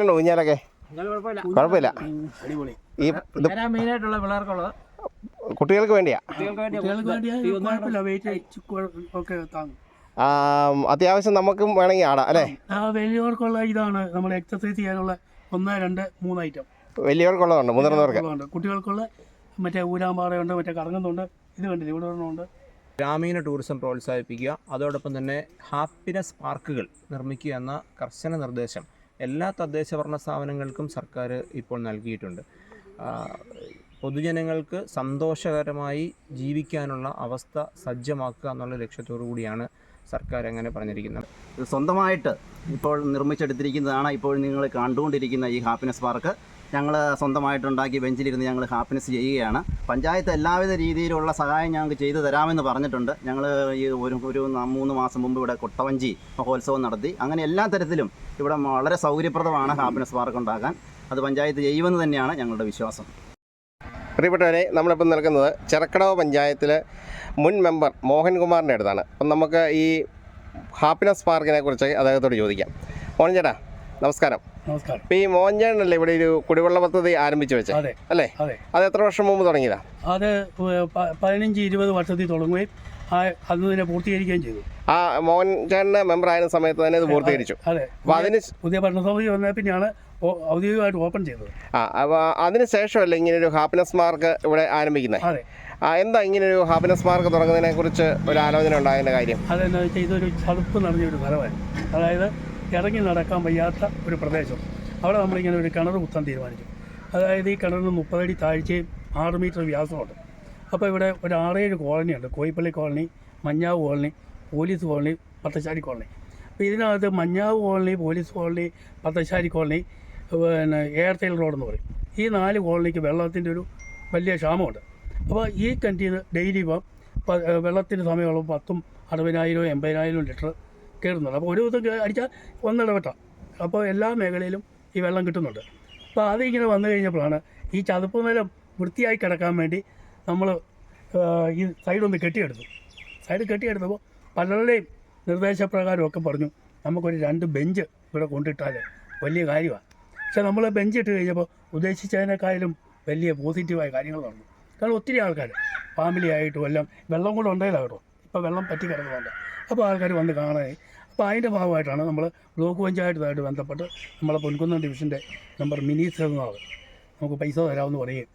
ഉണ്ടോ ഊഞ്ഞാലൊക്കെ. കുഴപ്പമില്ല. അടിപൊളി. ഈ ഇത് മെയിനായിട്ടുള്ള പിള്ളേർക്കുള്ളത് കുട്ടികൾക്ക് വേണ്ടിയാ. ആ, അത്യാവശ്യം നമുക്കും വേണമെങ്കിൽ ആടാം അല്ലേ? ആ വലിയവർക്കുള്ള ഇതാണ് നമ്മൾ എക്സസൈസ് ചെയ്യാനുള്ള ഒന്ന് രണ്ട് മൂന്ന് ഐറ്റം വലിയവർക്കുള്ളതുണ്ട് മുതിർന്നവർക്ക്. ഉണ്ട് കുട്ടികൾക്കുള്ള മറ്റേ ഊരാമ്പാറയുണ്ട് മറ്റേ കറങ്ങുന്നുണ്ട്. ഇത് കണ്ടില്ല? ഇവിടെ ഒരെണ്ണമുണ്ട്. ഗ്രാമീണ ടൂറിസം പ്രോത്സാഹിപ്പിക്കുക. അതോടൊപ്പം തന്നെ ഹാപ്പിനെസ് പാർക്കുകൾ നിർമ്മിക്കുക എന്ന കർശന നിർദ്ദേശം. എല്ലാ തദ്ദേശ ഭരണ സ്ഥാപനങ്ങൾക്കും സർക്കാർ ഇപ്പോൾ നൽകിയിട്ടുണ്ട്. പൊതുജനങ്ങൾക്ക് സന്തോഷകരമായി ജീവിക്കാനുള്ള അവസ്ഥ സജ്ജമാക്കുക എന്നുള്ള ലക്ഷ്യത്തോടു കൂടിയാണ് സർക്കാർ അങ്ങനെ പറഞ്ഞിരിക്കുന്നത് സ്വന്തമായിട്ട് ഇപ്പോൾ നിർമ്മിച്ചെടുത്തിരിക്കുന്നതാണ് ഇപ്പോൾ നിങ്ങൾ കണ്ടുകൊണ്ടിരിക്കുന്ന ഈ ഹാപ്പിനെസ് പാർക്ക്. ഞങ്ങൾ സ്വന്തമായിട്ടുണ്ടാക്കി ബെഞ്ചിലിരുന്ന് ഞങ്ങൾ ഹാപ്പിനെസ് ചെയ്യുകയാണ്. പഞ്ചായത്ത് എല്ലാവിധ രീതിയിലുള്ള സഹായം ഞങ്ങൾക്ക് ചെയ്തു തരാമെന്ന് പറഞ്ഞിട്ടുണ്ട്. ഞങ്ങൾ ഈ ഒരു ഒരു മൂന്ന് മാസം മുമ്പ് ഇവിടെ കൊട്ടവഞ്ചി മഹോത്സവം നടത്തി. അങ്ങനെ എല്ലാ തരത്തിലും ഇവിടെ വളരെ സൗകര്യപ്രദമാണ് ഹാപ്പിനെസ് പാർക്ക് ഉണ്ടാക്കാൻ. അത് പഞ്ചായത്ത് ചെയ്യുമെന്ന് തന്നെയാണ് ഞങ്ങളുടെ വിശ്വാസം. പ്രിയപ്പെട്ടവരെ നമ്മളിപ്പം നിൽക്കുന്നത് ചെറക്കടവ് പഞ്ചായത്തിലെ മുൻ മെമ്പർ മോഹൻകുമാറിന്റെ അടുത്താണ്. അപ്പം നമുക്ക് ഈ ഹാപ്പിനെസ് പാർക്കിനെ കുറിച്ച് അദ്ദേഹത്തോട് ചോദിക്കാം. മോഹൻ ചേട്ടാ നമസ്കാരം. നമസ്കാരം. ഇപ്പം ഈ മോഹൻ ചേട്ടനല്ലേ ഇവിടെ ഒരു കുടിവെള്ള പദ്ധതി ആരംഭിച്ചു വെച്ചത് അതെ അല്ലേ? അതെ. എത്ര വർഷം മുമ്പ് തുടങ്ങിയതാണ് അത് പതിനഞ്ച് ഇരുപത് വർഷത്തിൽ തുടങ്ങുകയും അത് അന്ന് തന്നെ പൂർത്തീകരിക്കുകയും ചെയ്തു. ആ മോഹൻ ചേട്ടന് മെമ്പർ ആയ സമയത്ത് തന്നെ ഇത് പൂർത്തീകരിച്ചു. അതിന് പുതിയ ഭരണസമിതി വന്ന പിന്നെയാണ് ഔദ്യോഗികമായിട്ട് ഓപ്പൺ ചെയ്തത്. ആ അപ്പോൾ അതിന് ശേഷമല്ല ഇങ്ങനെ ഒരു ഹാപ്പിനെസ് മാർക്ക് ഇവിടെ ആരംഭിക്കുന്നത് അതെ. ആ എന്താ ഇങ്ങനെ ഒരു ഹാപ്പിനെസ് മാർക്ക് തുടങ്ങുന്നതിനെ കുറിച്ച് ഒരു ആലോചന ഉണ്ടായതിന്റെ കാര്യം? അതെന്താ വെച്ചാൽ ഇതൊരു ചതുപ്പ് നിറഞ്ഞൊരു സ്ഥലമായിരുന്നു അതായത് ഇറങ്ങി നടക്കാൻ വയ്യാത്ത ഒരു പ്രദേശം. അവിടെ നമ്മളിങ്ങനെ ഒരു കിണർ കുത്താൻ തീരുമാനിച്ചു. അതായത് ഈ കിണറിന് മുപ്പതടി താഴ്ചയും ആറ് മീറ്റർ വ്യാസമുണ്ട്. അപ്പോൾ ഇവിടെ ഒരു ആറേഴ് കോളനിയുണ്ട്. Koyippally colony Manjav colony police colony Pathassari colony. അപ്പോൾ ഇതിനകത്ത് Manjav colony police colony Pathassari colony പിന്നെ എയർടെൽ റോഡെന്ന് പറയും. ഈ നാല് കോളനിക്ക് വെള്ളത്തിന്റെ ഒരു വലിയ ക്ഷാമമുണ്ട്. അപ്പോൾ ഈ കിണറ്റിൽ ഡെയിലി ഇപ്പം വെള്ളത്തിന്റെ സമയമുള്ള പത്തും അറുപതിനായിരവും എൺപതിനായിരവും ലിറ്റർ കയറുന്നുണ്ട് അപ്പോൾ ഒരു ദിവസം അടിച്ചാൽ ഒന്നിടവിട്ട. അപ്പോൾ എല്ലാ മേഖലയിലും ഈ വെള്ളം കിട്ടുന്നുണ്ട്. അപ്പോൾ അതിങ്ങനെ വന്നു കഴിഞ്ഞപ്പോഴാണ് ഈ ചതുപ്പ് നിലം വൃത്തിയായി കിടക്കാൻ വേണ്ടി നമ്മൾ ഈ സൈഡൊന്ന് കെട്ടിയെടുത്തു. സൈഡ് കെട്ടിയെടുത്തപ്പോൾ പലരുടെയും നിർദ്ദേശപ്രകാരമൊക്കെ പറഞ്ഞു. നമുക്കൊരു രണ്ട് ബെഞ്ച് ഇവിടെ കൊണ്ടിട്ടാൽ വലിയ കാര്യമാണ് പക്ഷേ നമ്മൾ ബെഞ്ച് ഇട്ട് കഴിഞ്ഞപ്പോൾ ഉദ്ദേശിച്ചതിനേക്കാളും വലിയ പോസിറ്റീവായ കാര്യങ്ങൾ നടന്നു കാരണം ഒത്തിരി ആൾക്കാർ ഫാമിലി ആയിട്ടും എല്ലാം വെള്ളം കൂടെ ഉണ്ടായില്ല കേട്ടോ. ഇപ്പോൾ വെള്ളം പറ്റി കിടക്കുന്നുണ്ട് അപ്പോൾ ആൾക്കാർ വന്ന് കാണാനായി. അപ്പോൾ അതിന്റെ ഭാഗമായിട്ടാണ് നമ്മൾ ബ്ലോക്ക് പഞ്ചായത്തുമായിട്ട് ബന്ധപ്പെട്ട് നമ്മളെ പൊൻകുന്നം ഡിവിഷന്റെ നമ്പർ മിനി നമുക്ക് പൈസ തരാമെന്ന് പറയുകയും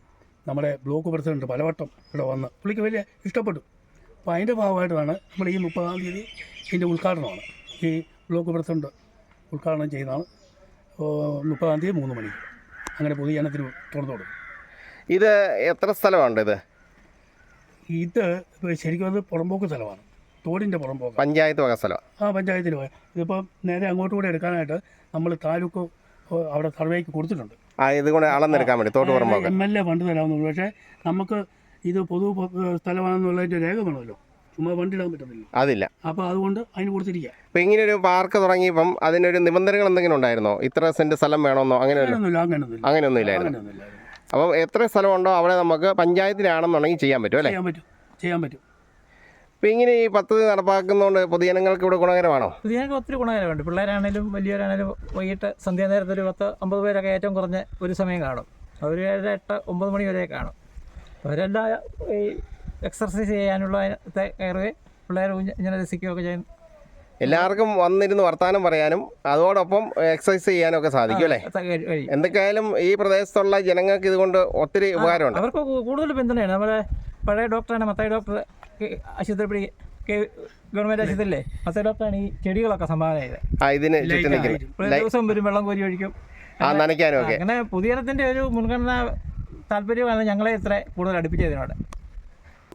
നമ്മുടെ ബ്ലോക്ക് പ്രസിഡന്റ് പലവട്ടം ഇവിടെ വന്ന് പുള്ളിക്ക് വലിയ ഇഷ്ടപ്പെട്ടു. അപ്പോൾ അതിന്റെ ഭാഗമായിട്ടാണ് നമ്മൾ ഈ മുപ്പതാം തീയതി ഇതിന്റെ ഉദ്ഘാടനമാണ്. ഈ ബ്ലോക്ക് പ്രസിഡന്റ് ഉദ്ഘാടനം ചെയ്യുന്നതാണ്. മുപ്പതാം തീയതി മൂന്ന് മണിക്ക് അങ്ങനെ പൊതുജനത്തിന് തുറന്നു കൊടുക്കും. ഇത് എത്ര സ്ഥലമാണ് ഇത്? ഇത് ശരിക്കും അത് പുറമ്പോക്ക് സ്ഥലമാണ്. തോടിന്റെ പുറമ്പോക്ക് പഞ്ചായത്ത് വക സ്ഥലം. ആ പഞ്ചായത്തിൽ പോയ ഇതിപ്പോൾ നേരെ അങ്ങോട്ട് കൂടെ എടുക്കാനായിട്ട് നമ്മൾ താലൂക്ക് അവിടെ സർവേക്ക് കൊടുത്തിട്ടുണ്ട്. ആ ഇതുകൊണ്ട് അളന്നെടുക്കാൻ വേണ്ടി തോട്ട് പുറമ്പോക്ക് എം എൽ എ ഫണ്ട് തരാമെന്നുള്ളൂ പക്ഷേ നമുക്ക് ഇത് പൊതു സ്ഥലമാണെന്നുള്ളതിന്റെ സ്ഥലമാണെന്നുള്ളതിന്റെ രേഖ വേണമല്ലോ. ചുമ്മാ വണ്ടിടാൻ പറ്റത്തില്ല. അതില്ല. അപ്പോൾ അതുകൊണ്ട് അതിന് കൊടുത്തിരിക്കുക ഇപ്പൊ ഇങ്ങനെ ഒരു പാർക്ക് തുടങ്ങിയപ്പം അതിനൊരു നിബന്ധനകൾ എന്തെങ്കിലും ഉണ്ടായിരുന്നോ? ഇത്ര സെന്റ് സ്ഥലം വേണമെന്നോ അങ്ങനെ അങ്ങനെയൊന്നും ഇല്ലായിരുന്നു അങ്ങനെയൊന്നുമില്ല അപ്പം എത്ര സ്ഥലമുണ്ടോ അവിടെ നമുക്ക് പഞ്ചായത്തിലാണെന്നുണ്ടെങ്കിൽ ചെയ്യാൻ പറ്റും അല്ലേ? ചെയ്യാൻ പറ്റും ചെയ്യാൻ പറ്റും. അപ്പം ഇങ്ങനെ ഈ പദ്ധതി നടപ്പാക്കുന്നതുകൊണ്ട് പൊതുജനങ്ങൾക്ക് ഇവിടെ ഗുണകരമാണോ? പൊതുജനങ്ങൾക്ക് ഒത്തിരി ഗുണകരമുണ്ട് പിള്ളേരാണേലും വലിയവരാണേലും വൈകിട്ട് സന്ധ്യാനേരത്ത് ഒരു പത്ത് അമ്പത് പേരൊക്കെ ഏറ്റവും കുറഞ്ഞ ഒരു സമയം കാണും. അവർ ഏഴ് എട്ട് ഒമ്പത് മണി വരെ കാണും. അവരെല്ലാം ഈ എക്സർസൈസ് ചെയ്യാനുള്ള കയറുകയും പിള്ളേർ ഇങ്ങനെ രസിക്കുകയൊക്കെ എല്ലാവർക്കും വന്നിരുന്ന് വർത്തമാനം പറയാനും അതോടൊപ്പം എക്സസൈസ് ചെയ്യാനും ഒക്കെ സാധിക്കും അല്ലേ? എന്തൊക്കെയായാലും ഈ പ്രദേശത്തുള്ള ജനങ്ങൾക്ക് ഇതുകൊണ്ട് ഒത്തിരി ഉപകാരമുണ്ട്. അവർക്ക് കൂടുതൽ പിന്തുണയാണ്. നമ്മുടെ പഴയ ഡോക്ടറാണ് മത്തായി ഡോക്ടർ ആശുപത്രി ഗവൺമെന്റ് ആശുപത്രിയില്ലേ മത്തായി ഡോക്ടറാണ് ഈ ചെടികളൊക്കെ സംഭാവന ചെയ്തത്. ആ ഇതിന് ദിവസം വരും വെള്ളം കോരി ഒഴിക്കും. ആ നനയ്ക്കാനും ഒക്കെ അങ്ങനെ പുതിയത്തിന്റെ ഒരു മുൻഗണന താല്പര്യമാണ് ഞങ്ങളെ ഇത്ര കൂടുതൽ അടുപ്പിച്ചതിനോട്.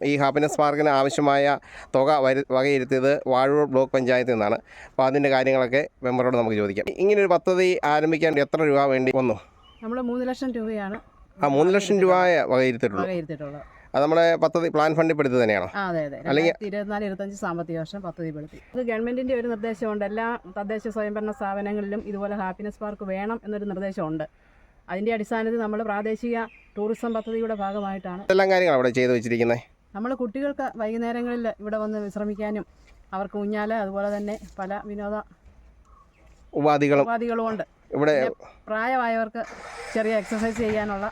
ഈ ഹാപ്പിനെസ് പാർക്കിന് ആവശ്യമായ തുക വരു വകയിരുത്തിയത് വാഴൂർ ബ്ലോക്ക് പഞ്ചായത്തിൽ നിന്നാണ്. അപ്പോൾ അതിന്റെ കാര്യങ്ങളൊക്കെ മെമ്പറോട് നമുക്ക് ചോദിക്കാം. ഇങ്ങനെ ഒരു പദ്ധതി ആരംഭിക്കാൻ എത്ര രൂപ വേണ്ടി വന്നു? നമ്മൾ മൂന്ന് ലക്ഷം രൂപയാണ് ആ മൂന്ന് ലക്ഷം രൂപ വകയിരുത്തിയിട്ടുള്ളൂ. അത് നമ്മുടെ പദ്ധതി പ്ലാൻ ഫണ്ടിൽ പെടുത്തി തന്നെയാണോ? അതെ അതെ. അല്ലെങ്കിൽ- ഇരുപത്തിനാല് ഇരുപത്തഞ്ച് സാമ്പത്തിക വർഷം പദ്ധതി പെടുത്തി. ഇത് ഗവൺമെന്റിന്റെ ഒരു നിർദ്ദേശമുണ്ട്. എല്ലാ തദ്ദേശ സ്വയംഭരണ സ്ഥാപനങ്ങളിലും ഇതുപോലെ ഹാപ്പിനെസ് പാർക്ക് വേണം എന്നൊരു നിർദ്ദേശമുണ്ട്. അതിന്റെ അടിസ്ഥാനത്തിൽ നമ്മൾ പ്രാദേശിക ടൂറിസം പദ്ധതിയുടെ ഭാഗമായിട്ടാണ്. ഇതെല്ലാം കാര്യങ്ങൾ അവിടെ ചെയ്തു വെച്ചിരിക്കുന്നത് നമ്മൾ കുട്ടികൾക്ക് വൈകുന്നേരങ്ങളിൽ ഇവിടെ വന്ന് വിശ്രമിക്കാനും അവർക്ക് ഊഞ്ഞാൽ അതുപോലെ തന്നെ പല വിനോദ ഉപാധികളും ഉപാധികളും ഉണ്ട്. ഇവിടെ പ്രായമായവർക്ക് ചെറിയ എക്സസൈസ് ചെയ്യാനുള്ള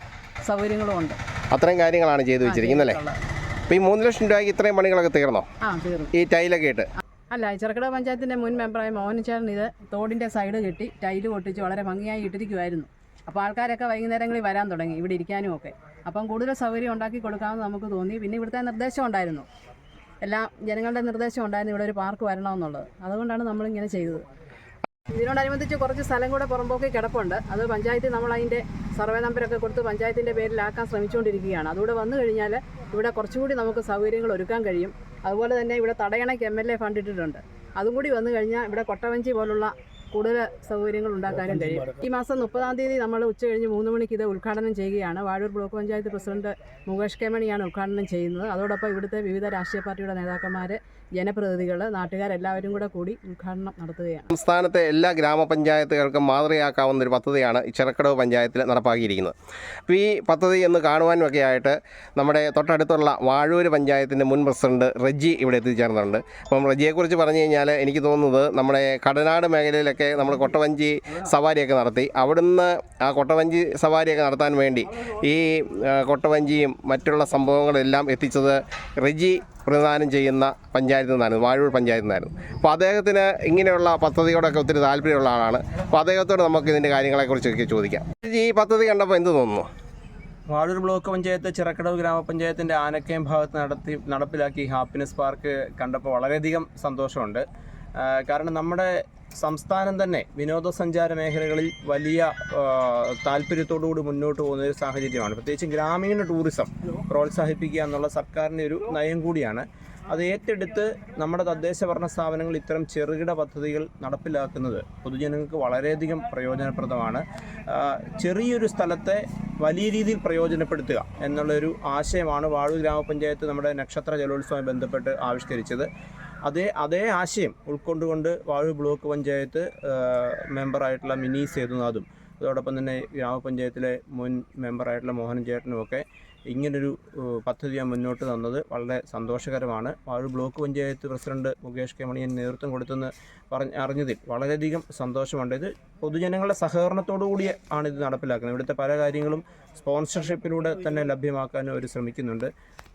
സൗകര്യങ്ങളും ഉണ്ട്. അത്രയും കാര്യങ്ങളാണ് ചെയ്തു വെച്ചിരിക്കുന്നത് അല്ലേ? അപ്പോൾ ഈ മൂന്ന് ലക്ഷം രൂപയ്ക്ക് ഇത്രയും പണികളൊക്കെ തീർന്നോ? ആ തീർന്നു. ഈ ടൈലൊക്കെ ഇട്ട്? അല്ല ചെറുക്കട പഞ്ചായത്തിന്റെ മുൻ മെമ്പറായ മോഹൻചാരൻ ഇത് തോടിന്റെ സൈഡ് കെട്ടി ടൈൽ പൊട്ടിച്ച് വളരെ ഭംഗിയായി ഇട്ടിരിക്കുമായിരുന്നു അപ്പോൾ ആൾക്കാരൊക്കെ വൈകുന്നേരങ്ങളിൽ വരാൻ തുടങ്ങി ഇവിടെ ഇരിക്കാനും ഒക്കെ. അപ്പം കൂടുതൽ സൗകര്യം ഉണ്ടാക്കി കൊടുക്കാമെന്ന് നമുക്ക് തോന്നി. പിന്നെ ഇവിടുത്തെ നിർദ്ദേശം ഉണ്ടായിരുന്നു. എല്ലാ ജനങ്ങളുടെ നിർദ്ദേശം ഉണ്ടായിരുന്നു ഇവിടെ ഒരു പാർക്ക് വരണമെന്നുള്ളത്. അതുകൊണ്ടാണ് നമ്മളിങ്ങനെ ചെയ്തത്. ഇതിനോടനുബന്ധിച്ച് കുറച്ച് സ്ഥലം കൂടെ പുറമ്പോക്കി കിടപ്പുണ്ട്. അത് പഞ്ചായത്തിൽ നമ്മൾ അതിന്റെ സർവേ നമ്പരൊക്കെ കൊടുത്ത് പഞ്ചായത്തിന്റെ പേരിലാക്കാൻ ശ്രമിച്ചുകൊണ്ടിരിക്കുകയാണ്. അതുകൂടെ വന്നു കഴിഞ്ഞാൽ ഇവിടെ കുറച്ചുകൂടി നമുക്ക് സൗകര്യങ്ങൾ ഒരുക്കാൻ കഴിയും. അതുപോലെ തന്നെ ഇവിടെ തടയണയ്ക്ക് എം എൽ എ ഫണ്ട് ഇട്ടിട്ടുണ്ട്. അതും കൂടി വന്നു കഴിഞ്ഞാൽ ഇവിടെ കൊട്ടവഞ്ചി പോലുള്ള കൂടുതൽ സൗകര്യങ്ങൾ ഉണ്ടാക്കാനും കഴിയും. ഈ മാസം മുപ്പതാം തീയതി നമ്മൾ ഉച്ച കഴിഞ്ഞ് മൂന്ന് മണിക്ക് ഇത് ഉദ്ഘാടനം ചെയ്യുകയാണ്. Vazhoor block panchayat president Mukesh K മണിയാണ് ഉദ്ഘാടനം ചെയ്യുന്നത്. അതോടൊപ്പം ഇവിടുത്തെ വിവിധ രാഷ്ട്രീയ പാർട്ടിയുടെ നേതാക്കന്മാർ ജനപ്രതിനിധികൾ നാട്ടുകാരെല്ലാവരും കൂടെ കൂടി ഉദ്ഘാടനം നടത്തുകയാണ്. സംസ്ഥാനത്തെ എല്ലാ ഗ്രാമപഞ്ചായത്തുകൾക്കും മാതൃകയാക്കാവുന്ന ഒരു പദ്ധതിയാണ് ഈ ചിറക്കടവ് പഞ്ചായത്തിൽ നടപ്പാക്കിയിരിക്കുന്നത്. അപ്പോൾ ഈ പദ്ധതി എന്ന് കാണുവാനുമൊക്കെ ആയിട്ട് നമ്മുടെ തൊട്ടടുത്തുള്ള വാഴൂർ പഞ്ചായത്തിന്റെ മുൻ പ്രസിഡന്റ് റെജി ഇവിടെ എത്തിച്ചേർന്നുണ്ട് അപ്പം റെജിയെക്കുറിച്ച് പറഞ്ഞു കഴിഞ്ഞാൽ എനിക്ക് തോന്നുന്നത് നമ്മുടെ കടനാട് മേഖലയിലൊക്കെ നമ്മൾ കൊട്ടവഞ്ചി സവാരിയൊക്കെ നടത്തി. അവിടുന്ന് ആ കൊട്ടവഞ്ചി സവാരിയൊക്കെ നടത്താൻ വേണ്ടി ഈ കൊട്ടവഞ്ചിയും മറ്റുള്ള സംഭവങ്ങളെല്ലാം എത്തിച്ചത് റിജി പ്രതിദാനം ചെയ്യുന്ന പഞ്ചായത്തിൽ നിന്നായിരുന്നു വാഴൂർ പഞ്ചായത്തിൽ നിന്നായിരുന്നു. അപ്പോൾ അദ്ദേഹത്തിന് ഇങ്ങനെയുള്ള പദ്ധതിയോടൊക്കെ ഒത്തിരി താല്പര്യമുള്ള ആളാണ്. അപ്പോൾ അദ്ദേഹത്തോട് നമുക്ക് ഇതിന്റെ കാര്യങ്ങളെക്കുറിച്ചൊക്കെ ചോദിക്കാം. ഈ പദ്ധതി കണ്ടപ്പോൾ എന്ത് തോന്നുന്നു? വാഴൂർ ബ്ലോക്ക് പഞ്ചായത്ത് ചിറക്കടവ് ഗ്രാമപഞ്ചായത്തിന്റെ ആനക്കയം ഭാഗത്ത് നടത്തി നടപ്പിലാക്കി ഹാപ്പിനെസ് പാർക്ക് കണ്ടപ്പോൾ വളരെയധികം സന്തോഷമുണ്ട്. കാരണം നമ്മുടെ സംസ്ഥാനം തന്നെ വിനോദസഞ്ചാര മേഖലകളിൽ വലിയ താല്പര്യത്തോടുകൂടി മുന്നോട്ട് പോകുന്ന ഒരു സാഹചര്യമാണ്. പ്രത്യേകിച്ച് ഗ്രാമീണ ടൂറിസം പ്രോത്സാഹിപ്പിക്കുക എന്നുള്ള സർക്കാരിന്റെ ഒരു നയം കൂടിയാണ്. അത് ഏറ്റെടുത്ത് നമ്മുടെ തദ്ദേശ ഭരണ സ്ഥാപനങ്ങൾ ഇത്തരം ചെറുകിട പദ്ധതികൾ നടപ്പിലാക്കുന്നത് പൊതുജനങ്ങൾക്ക് വളരെയധികം പ്രയോജനപ്രദമാണ്. ചെറിയൊരു സ്ഥലത്തെ വലിയ രീതിയിൽ പ്രയോജനപ്പെടുത്തുക എന്നുള്ളൊരു ആശയമാണ് വാഴൂർ ഗ്രാമപഞ്ചായത്ത് നമ്മുടെ നക്ഷത്ര ജലോത്സവമായി ബന്ധപ്പെട്ട് ആവിഷ്കരിച്ചത്. അതേ അതേ ആശയം ഉൾക്കൊണ്ടുകൊണ്ട് വാഴൂർ ബ്ലോക്ക് പഞ്ചായത്ത് മെമ്പറായിട്ടുള്ള മിനി സേതുനാഥും അതോടൊപ്പം തന്നെ ഗ്രാമപഞ്ചായത്തിലെ മുൻ മെമ്പറായിട്ടുള്ള മോഹൻ ചേട്ടനും ഒക്കെ ഇങ്ങനൊരു പദ്ധതി മുന്നോട്ട് തന്നത് വളരെ സന്തോഷകരമാണ്. Vazhoor block panchayat president Mukesh K. Maniyan നേതൃത്വം കൊടുത്തെന്ന് പറഞ്ഞ് അറിഞ്ഞതിൽ വളരെയധികം സന്തോഷമുണ്ട്. ഇത് പൊതുജനങ്ങളുടെ സഹകരണത്തോടു കൂടി ആണ് ഇത് നടപ്പിലാക്കുന്നത്. ഇവിടുത്തെ പല കാര്യങ്ങളും സ്പോൺസർഷിപ്പിലൂടെ തന്നെ ലഭ്യമാക്കാനും അവർ ശ്രമിക്കുന്നുണ്ട്.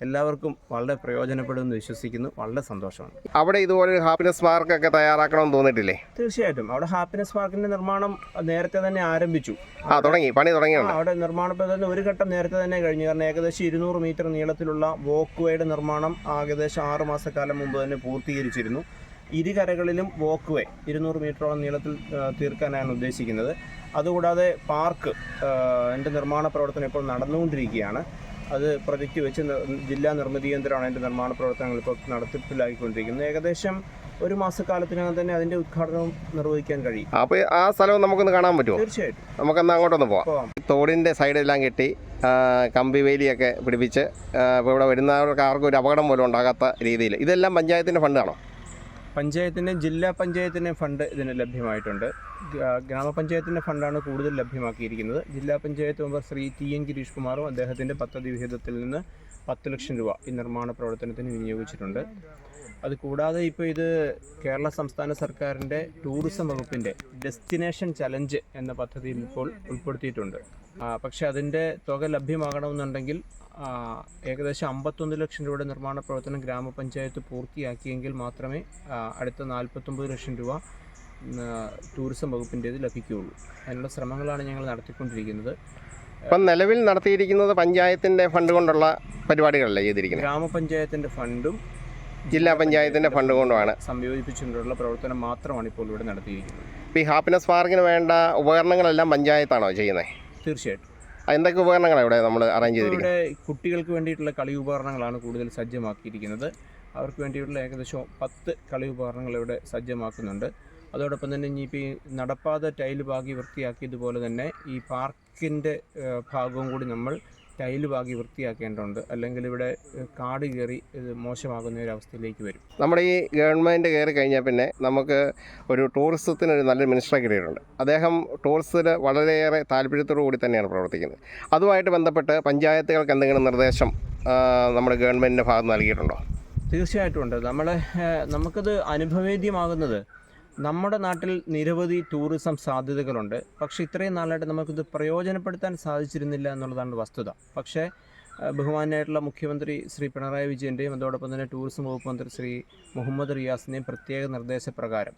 എല്ലാവർക്കും വളരെ പ്രയോജനപ്പെടുമെന്ന് വിശ്വസിക്കുന്നു. വളരെ സന്തോഷമാണ്. അവിടെ ഇതുപോലെ ഒരു ഹാപ്പിനെസ് പാർക്കൊക്കെ തയ്യാറാക്കണമെന്ന് തോന്നിയിട്ടില്ലേ? തീർച്ചയായിട്ടും. അവിടെ ഹാപ്പിനെസ് പാർക്കിന്റെ നിർമ്മാണം നേരത്തെ തന്നെ ആരംഭിച്ചു. ആ തുടങ്ങി. പണി തുടങ്ങി അവിടെ നിർമ്മാണ പ്രദേശം ഒരു ഘട്ടം നേരത്തെ തന്നെ കഴിഞ്ഞു. കാരണം ഏകദേശം ഇരുന്നൂറ് മീറ്റർ നീളത്തിലുള്ള വോക്ക് വേയുടെ നിർമ്മാണം ഏകദേശം ആറ് മാസക്കാലം മുമ്പ് തന്നെ പൂർത്തീകരിച്ചിരുന്നു. ഇരുകരകളിലും വോക്ക് വേ ഇരുന്നൂറ് മീറ്ററോളം നീളത്തിൽ തീർക്കാനാണ് ഉദ്ദേശിക്കുന്നത്. അതുകൂടാതെ പാർക്ക് എന്റെ നിർമ്മാണ പ്രവർത്തനം ഇപ്പോൾ നടന്നുകൊണ്ടിരിക്കുകയാണ്. അത് പ്രൊജക്റ്റ് വെച്ച് ജില്ലാ നിർമ്മിതി കേന്ദ്രമാണ് അതിന്റെ നിർമ്മാണ പ്രവർത്തനങ്ങൾ ഇപ്പോൾ നടത്തിപ്പിലാക്കിക്കൊണ്ടിരിക്കുന്നത് ഏകദേശം ഒരു മാസക്കാലത്തിനകം തന്നെ അതിന്റെ ഉദ്ഘാടനവും നിർവഹിക്കാൻ കഴിയും. അപ്പോൾ ആ സ്ഥലം നമുക്കൊന്ന് കാണാൻ പറ്റുമോ? തീർച്ചയായിട്ടും. നമുക്കെന്നാൽ അങ്ങോട്ടൊന്ന് പോവാം. തോടിന്റെ സൈഡെല്ലാം കെട്ടി കമ്പി വേലിയൊക്കെ പിടിപ്പിച്ച് ഇപ്പോൾ ഇവിടെ വരുന്നവർക്ക് ആർക്കും ഒരു അപകടം പോലും ഉണ്ടാകാത്ത രീതിയിൽ. ഇതെല്ലാം പഞ്ചായത്തിന്റെ ഫണ്ടാണോ പഞ്ചായത്തിന്റെയും ജില്ലാ പഞ്ചായത്തിന്റെയും ഫണ്ട് ഇതിന് ലഭ്യമായിട്ടുണ്ട്. ഗ്രാ- ഗ്രാമപഞ്ചായത്തിന്റെ ഫണ്ടാണ് കൂടുതൽ ലഭ്യമാക്കിയിരിക്കുന്നത്. ജില്ലാ panchayat member Shri T N Girish കുമാറും അദ്ദേഹത്തിന്റെ പദ്ധതി വിഹിതത്തിൽ നിന്ന് പത്ത് ലക്ഷം രൂപ ഈ നിർമ്മാണ പ്രവർത്തനത്തിന് വിനിയോഗിച്ചിട്ടുണ്ട്. അത് കൂടാതെ ഇപ്പോൾ ഇത് കേരള സംസ്ഥാന സർക്കാരിന്റെ ടൂറിസം വകുപ്പിന്റെ ഡെസ്റ്റിനേഷൻ ചലഞ്ച് എന്ന പദ്ധതിയിൽ ഇപ്പോൾ ഉൾപ്പെടുത്തിയിട്ടുണ്ട്. പക്ഷേ അതിന്റെ തുക ലഭ്യമാകണമെന്നുണ്ടെങ്കിൽ ഏകദേശം അമ്പത്തൊന്ന് ലക്ഷം രൂപയുടെ നിർമ്മാണ പ്രവർത്തനം ഗ്രാമപഞ്ചായത്ത് പൂർത്തിയാക്കിയെങ്കിൽ മാത്രമേ അടുത്ത നാൽപ്പത്തൊമ്പത് ലക്ഷം രൂപ ടൂറിസം വകുപ്പിന്റേത് ലഭിക്കുകയുള്ളൂ. അതിനുള്ള ശ്രമങ്ങളാണ് ഞങ്ങൾ നടത്തിക്കൊണ്ടിരിക്കുന്നത്. ഇപ്പം നിലവിൽ നടത്തിയിരിക്കുന്നത് പഞ്ചായത്തിന്റെ ഫണ്ട് കൊണ്ടുള്ള പരിപാടികളല്ലേ ചെയ്തിരിക്കുന്നത്? ഗ്രാമപഞ്ചായത്തിന്റെ ഫണ്ടും ജില്ലാ പഞ്ചായത്തിന്റെ ഫണ്ട് കൊണ്ടുമാണ്. സംയോജിപ്പിച്ചുകൊണ്ടുള്ള പ്രവർത്തനം മാത്രമാണ് ഇപ്പോൾ ഇവിടെ നടത്തിയിരിക്കുന്നത്. ഇപ്പോൾ ഈ ഹാപ്പിനെസ് പാർക്കിന് വേണ്ട ഉപകരണങ്ങളെല്ലാം പഞ്ചായത്താണോ ചെയ്യുന്നത്? തീർച്ചയായിട്ടും. എന്തൊക്കെ ഉപകരണങ്ങളാണ് ഇവിടെ നമ്മൾ അറേഞ്ച് ചെയ്തിരിക്കുന്നത് കുട്ടികൾക്ക് വേണ്ടിയിട്ടുള്ള കളി ഉപകരണങ്ങളാണ് കൂടുതൽ സജ്ജമാക്കിയിരിക്കുന്നത്. അവർക്ക് വേണ്ടിയിട്ടുള്ള ഏകദേശം പത്ത് കളി ഉപകരണങ്ങൾ ഇവിടെ സജ്ജമാക്കുന്നുണ്ട്. അതോടൊപ്പം തന്നെ ഇനിയിപ്പോൾ ഈ നടപ്പാത ടൈൽ ഭാഗി വൃത്തിയാക്കിയതുപോലെ തന്നെ ഈ പാർക്കിന്റെ ഭാഗവും കൂടി നമ്മൾ ടൈൽ പാകി വൃത്തിയാക്കേണ്ടതുണ്ട്. അല്ലെങ്കിൽ ഇവിടെ കാട് കയറി മോശമാകുന്ന ഒരു അവസ്ഥയിലേക്ക് വരും. നമ്മുടെ ഈ ഗവൺമെന്റ് കയറി കഴിഞ്ഞാൽ പിന്നെ നമുക്ക് ഒരു ടൂറിസത്തിന് ഒരു നല്ലൊരു മിനിസ്റ്റർ കിട്ടിയിട്ടുണ്ട്. അദ്ദേഹം ടൂറിസത്തിൽ വളരെയേറെ താല്പര്യത്തോടു കൂടി തന്നെയാണ് പ്രവർത്തിക്കുന്നത്. അതുമായിട്ട് ബന്ധപ്പെട്ട് പഞ്ചായത്തുകൾക്ക് എന്തെങ്കിലും നിർദ്ദേശം നമ്മുടെ ഗവൺമെന്റിന്റെ ഭാഗത്ത് നൽകിയിട്ടുണ്ടോ? തീർച്ചയായിട്ടും ഉണ്ട്. നമ്മൾ നമുക്കത് അനുഭവേദ്യമാകുന്നത് നമ്മുടെ നാട്ടിൽ നിരവധി ടൂറിസം സാധ്യതകളുണ്ട്. പക്ഷേ ഇത്രയും നാളായിട്ട് നമുക്കിത് പ്രയോജനപ്പെടുത്താൻ സാധിച്ചിരുന്നില്ല എന്നുള്ളതാണ് വസ്തുത. പക്ഷേ ബഹുമാനായിട്ടുള്ള മുഖ്യമന്ത്രി ശ്രീ പിണറായി വിജയന്റെയും അതോടൊപ്പം തന്നെ ടൂറിസം വകുപ്പ് മന്ത്രി ശ്രീ മുഹമ്മദ് റിയാസിന്റെയും പ്രത്യേക നിർദ്ദേശപ്രകാരം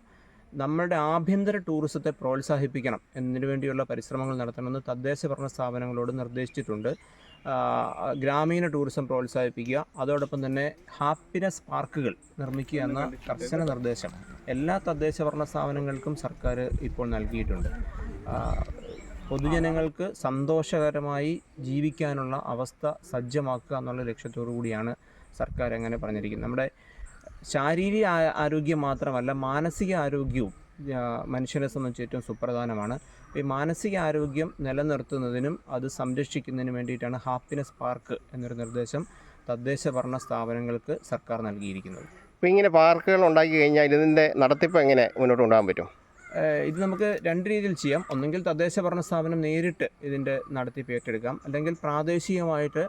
നമ്മുടെ ആഭ്യന്തര ടൂറിസത്തെ പ്രോത്സാഹിപ്പിക്കണം. എന്നതിനു വേണ്ടിയുള്ള പരിശ്രമങ്ങൾ നടത്തണമെന്ന് തദ്ദേശ ഭരണ സ്ഥാപനങ്ങളോട് നിർദ്ദേശിച്ചിട്ടുണ്ട്. ഗ്രാമീണ ടൂറിസം പ്രോത്സാഹിപ്പിക്കുക. അതോടൊപ്പം തന്നെ ഹാപ്പിനെസ് പാർക്കുകൾ നിർമ്മിക്കുക എന്ന കർശന നിർദ്ദേശം. എല്ലാ തദ്ദേശ ഭരണ സ്ഥാപനങ്ങൾക്കും സർക്കാർ ഇപ്പോൾ നൽകിയിട്ടുണ്ട്. പൊതുജനങ്ങൾക്ക് സന്തോഷകരമായി ജീവിക്കാനുള്ള അവസ്ഥ സജ്ജമാക്കുക എന്നുള്ള ലക്ഷ്യത്തോടു കൂടിയാണ് സർക്കാർ അങ്ങനെ പറഞ്ഞിരിക്കുന്നത്. നമ്മുടെ ശാരീരിക ആരോഗ്യം മാത്രമല്ല മാനസിക ആരോഗ്യവും മനുഷ്യനെ സംബന്ധിച്ച് ഏറ്റവും സുപ്രധാനമാണ്. ഈ മാനസിക ആരോഗ്യം നിലനിർത്തുന്നതിനും അത് സംരക്ഷിക്കുന്നതിനും വേണ്ടിയിട്ടാണ് ഹാപ്പിനെസ് പാർക്ക് എന്നൊരു നിർദ്ദേശം തദ്ദേശ ഭരണ സ്ഥാപനങ്ങൾക്ക് സർക്കാർ നൽകിയിരിക്കുന്നത്. അപ്പോൾ ഇങ്ങനെ പാർക്കുകൾ ഉണ്ടാക്കി കഴിഞ്ഞാൽ ഇതിന്റെ നടത്തിപ്പ് എങ്ങനെ മുന്നോട്ട് കൊണ്ടുപോകാൻ പറ്റും? ഇത് നമുക്ക് രണ്ട് രീതിയിൽ ചെയ്യാം. ഒന്നെങ്കിൽ തദ്ദേശ ഭരണ സ്ഥാപനം നേരിട്ട് ഇതിന്റെ നടത്തിപ്പ് ഏറ്റെടുക്കാം. അല്ലെങ്കിൽ പ്രാദേശികമായിട്ട്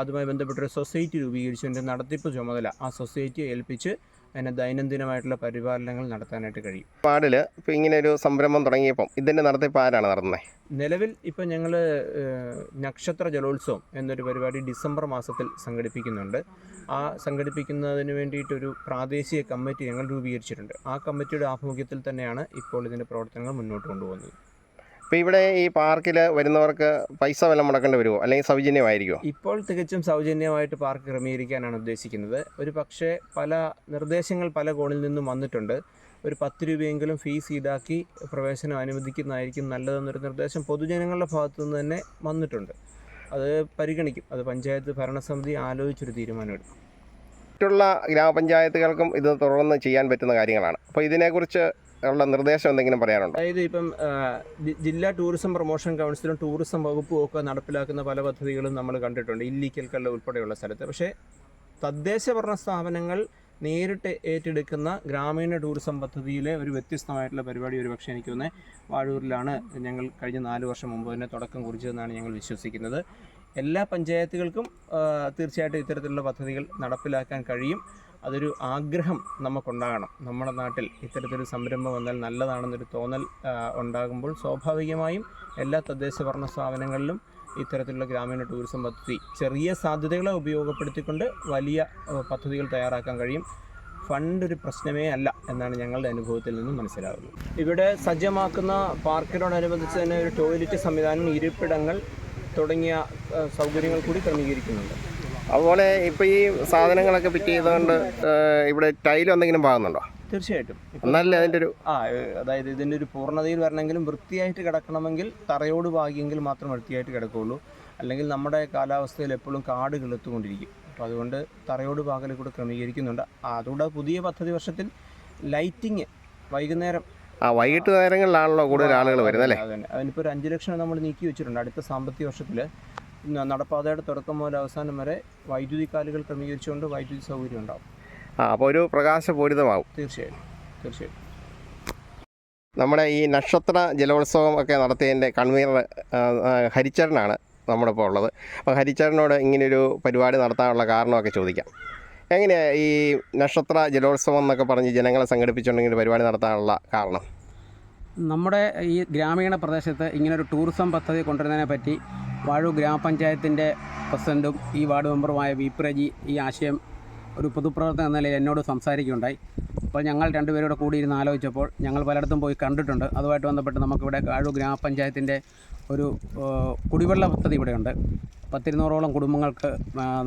അതുമായി ബന്ധപ്പെട്ടൊരു സൊസൈറ്റി രൂപീകരിച്ച് ഇതിന്റെ നടത്തിപ്പ് ചുമതല ആ സൊസൈറ്റിയെ ഏൽപ്പിച്ച് അതിനെ ദൈനംദിനമായിട്ടുള്ള പരിപാലനങ്ങൾ നടത്താനായിട്ട് കഴിയും. പാടിൽ ഇപ്പോൾ ഇങ്ങനെ ഒരു സംരംഭം തുടങ്ങിയപ്പം ഇതിന്റെ നടത്തിപ്പ് ആരാണ് നടന്നത് നിലവിൽ ഇപ്പം ഞങ്ങൾ നക്ഷത്ര ജലോത്സവം എന്നൊരു പരിപാടി ഡിസംബർ മാസത്തിൽ സംഘടിപ്പിക്കുന്നുണ്ട്. ആ സംഘടിപ്പിക്കുന്നതിന് വേണ്ടിയിട്ടൊരു പ്രാദേശിക കമ്മിറ്റി ഞങ്ങൾ രൂപീകരിച്ചിട്ടുണ്ട്. ആ കമ്മിറ്റിയുടെ ആഭിമുഖ്യത്തിൽ തന്നെയാണ് ഇപ്പോൾ ഇതിന്റെ പ്രവർത്തനങ്ങൾ മുന്നോട്ട് കൊണ്ടുപോകുന്നത്. ഇപ്പോൾ ഇവിടെ ഈ പാർക്കിൽ വരുന്നവർക്ക് പൈസ വില മുടക്കേണ്ടി വരുമോ അല്ലെങ്കിൽ സൗജന്യമായിരിക്കുമോ ഇപ്പോൾ തികച്ചും സൗജന്യമായിട്ട് പാർക്ക് ക്രമീകരിക്കാനാണ് ഉദ്ദേശിക്കുന്നത്. ഒരു പക്ഷേ പല നിർദ്ദേശങ്ങൾ പല കോണിൽ നിന്നും വന്നിട്ടുണ്ട്. ഒരു പത്ത് രൂപയെങ്കിലും ഫീസ് ഈടാക്കി പ്രവേശനം അനുവദിക്കുന്നതായിരിക്കും നല്ലതെന്നൊരു നിർദ്ദേശം പൊതുജനങ്ങളുടെ ഭാഗത്തു നിന്ന് തന്നെ വന്നിട്ടുണ്ട്. അത് പരിഗണിക്കും. അത് പഞ്ചായത്ത് ഭരണസമിതി ആലോചിച്ചൊരു തീരുമാനമെടുക്കും. മറ്റുള്ള ഗ്രാമപഞ്ചായത്തുകൾക്കും ഇത് തുടർന്ന് ചെയ്യാൻ പറ്റുന്ന കാര്യങ്ങളാണ്. അപ്പോൾ ഇതിനെക്കുറിച്ച് ഉള്ള നിർദ്ദേശം എന്തെങ്കിലും പറയാനുണ്ടോ? അതായത് ഇപ്പം ജില്ലാ ടൂറിസം പ്രൊമോഷൻ കൗൺസിലും ടൂറിസം വകുപ്പും ഒക്കെ നടപ്പിലാക്കുന്ന പല പദ്ധതികളും നമ്മൾ കണ്ടിട്ടുണ്ട്. ഇല്ലീക്കൽ കല്ല് ഉൾപ്പെടെയുള്ള സ്ഥലത്ത്. പക്ഷേ തദ്ദേശ ഭരണ സ്ഥാപനങ്ങൾ നേരിട്ട് ഏറ്റെടുക്കുന്ന ഗ്രാമീണ ടൂറിസം പദ്ധതിയിലെ ഒരു വ്യത്യസ്തമായിട്ടുള്ള പരിപാടി ഒരു പക്ഷേ എനിക്ക് തോന്നുന്നത് വാഴൂരിലാണ് ഞങ്ങൾ കഴിഞ്ഞ നാല് വർഷം മുമ്പ് തന്നെ തുടക്കം കുറിച്ചതെന്നാണ് ഞങ്ങൾ വിശ്വസിക്കുന്നത്. എല്ലാ പഞ്ചായത്തുകൾക്കും തീർച്ചയായിട്ടും ഇത്തരത്തിലുള്ള പദ്ധതികൾ നടപ്പിലാക്കാൻ കഴിയും. അതൊരു ആഗ്രഹം നമുക്കുണ്ടാകണം. നമ്മുടെ നാട്ടിൽ ഇത്തരത്തിലൊരു സംരംഭം വന്നാൽ നല്ലതാണെന്നൊരു തോന്നൽ ഉണ്ടാകുമ്പോൾ സ്വാഭാവികമായും എല്ലാ തദ്ദേശ ഭരണ സ്ഥാപനങ്ങളിലും ഇത്തരത്തിലുള്ള ഗ്രാമീണ ടൂറിസം പദ്ധതി ചെറിയ സാധ്യതകളെ ഉപയോഗപ്പെടുത്തിക്കൊണ്ട് വലിയ പദ്ധതികൾ തയ്യാറാക്കാൻ കഴിയും. ഫണ്ട് ഒരു പ്രശ്നമേ അല്ല എന്നാണ് ഞങ്ങളുടെ അനുഭവത്തിൽ നിന്നും മനസ്സിലാകുന്നത്. ഇവിടെ സജ്ജമാക്കുന്ന പാർക്കിനോടനുബന്ധിച്ച് തന്നെ ഒരു ടോയ്ലറ്റ് സംവിധാനം ഇരിപ്പിടങ്ങൾ തുടങ്ങിയ സൗകര്യങ്ങൾ കൂടി ക്രമീകരിക്കുന്നുണ്ട്. അതുപോലെ ഇപ്പോൾ ഈ സാധനങ്ങളൊക്കെ ഫിറ്റ് ചെയ്തുകൊണ്ട് ഇവിടെ ടൈലും എന്തെങ്കിലും പാകുന്നുണ്ടോ? തീർച്ചയായിട്ടും. നല്ല എന്നാലേ അതിന്റെ ഒരു ആ അതായത് ഇതിന്റെ ഒരു പൂർണതയിൽ വരണമെങ്കിലും വൃത്തിയായിട്ട് കിടക്കണമെങ്കിൽ തറയോട് പാകിയെങ്കിൽ മാത്രം വൃത്തിയായിട്ട് കിടക്കുകയുള്ളൂ അല്ലെങ്കിൽ നമ്മുടെ കാലാവസ്ഥയിൽ എപ്പോഴും കാട് കിളുത്തുകൊണ്ടിരിക്കും. അപ്പോൾ അതുകൊണ്ട് തറയോട് പാകൽ കൂടെ ക്രമീകരിക്കുന്നുണ്ട്. അതുകൂടെ പുതിയ പദ്ധതി വർഷത്തിൽ ലൈറ്റിങ് വൈകുന്നേരം. ആ വൈകിട്ട് നേരങ്ങളിലാണല്ലോ കൂടുതൽ ആളുകൾ വരുന്നത് അല്ലേ? അതിനിപ്പോൾ ഒരു അഞ്ച് ലക്ഷം നമ്മൾ നീക്കി വെച്ചിട്ടുണ്ട് അടുത്ത സാമ്പത്തിക വർഷത്തിൽ നടപ്പാതയുടെ തുടക്കം മുതൽ അവസാനം വരെ വൈദ്യുതി കാലുകൾ ക്രമീകരിച്ചുകൊണ്ട് വൈദ്യുതി സൗകര്യം ഉണ്ടാവും. ആ അപ്പോൾ ഒരു പ്രകാശപൂരിതമാവും. തീർച്ചയായും തീർച്ചയായും നമ്മുടെ ഈ നക്ഷത്ര ജലോത്സവം ഒക്കെ നടത്തിയതിന്റെ കൺവീനർ ഹരിച്ചരനാണ് നമ്മുടെ ഇപ്പോൾ ഉള്ളത്. അപ്പോൾ ഹരിച്ചരനോട് ഇങ്ങനെയൊരു പരിപാടി നടത്താനുള്ള കാരണമൊക്കെ ചോദിക്കാം. എങ്ങനെയാണ് ഈ നക്ഷത്ര ജലോത്സവം എന്നൊക്കെ പറഞ്ഞ് ജനങ്ങളെ സംഘടിപ്പിച്ചുകൊണ്ടെങ്കിൽ പരിപാടി നടത്താനുള്ള കാരണം? നമ്മുടെ ഈ ഗ്രാമീണ പ്രദേശത്ത് ഇങ്ങനൊരു ടൂറിസം പദ്ധതി കൊണ്ടുവരുന്നതിനെ പറ്റി വാഴൂർ ഗ്രാമപഞ്ചായത്തിന്റെ പ്രസിഡന്റും ഈ വാർഡ് മെമ്പറുമായ വി പ്രജി ഈ ആശയം ഒരു പൊതുപ്രവർത്തനം എന്ന നിലയിൽ എന്നോട് സംസാരിക്കുകയുണ്ടായി. അപ്പോൾ ഞങ്ങൾ രണ്ടുപേരോട് കൂടി ഇരുന്ന് ആലോചിച്ചപ്പോൾ ഞങ്ങൾ പലയിടത്തും പോയി കണ്ടിട്ടുണ്ട്. അതുമായിട്ട് ബന്ധപ്പെട്ട് നമുക്കിവിടെ വാഴൂർ ഗ്രാമപഞ്ചായത്തിന്റെ ഒരു കുടിവെള്ള പദ്ധതി ഇവിടെയുണ്ട്. പത്തിരുന്നൂറോളം കുടുംബങ്ങൾക്ക്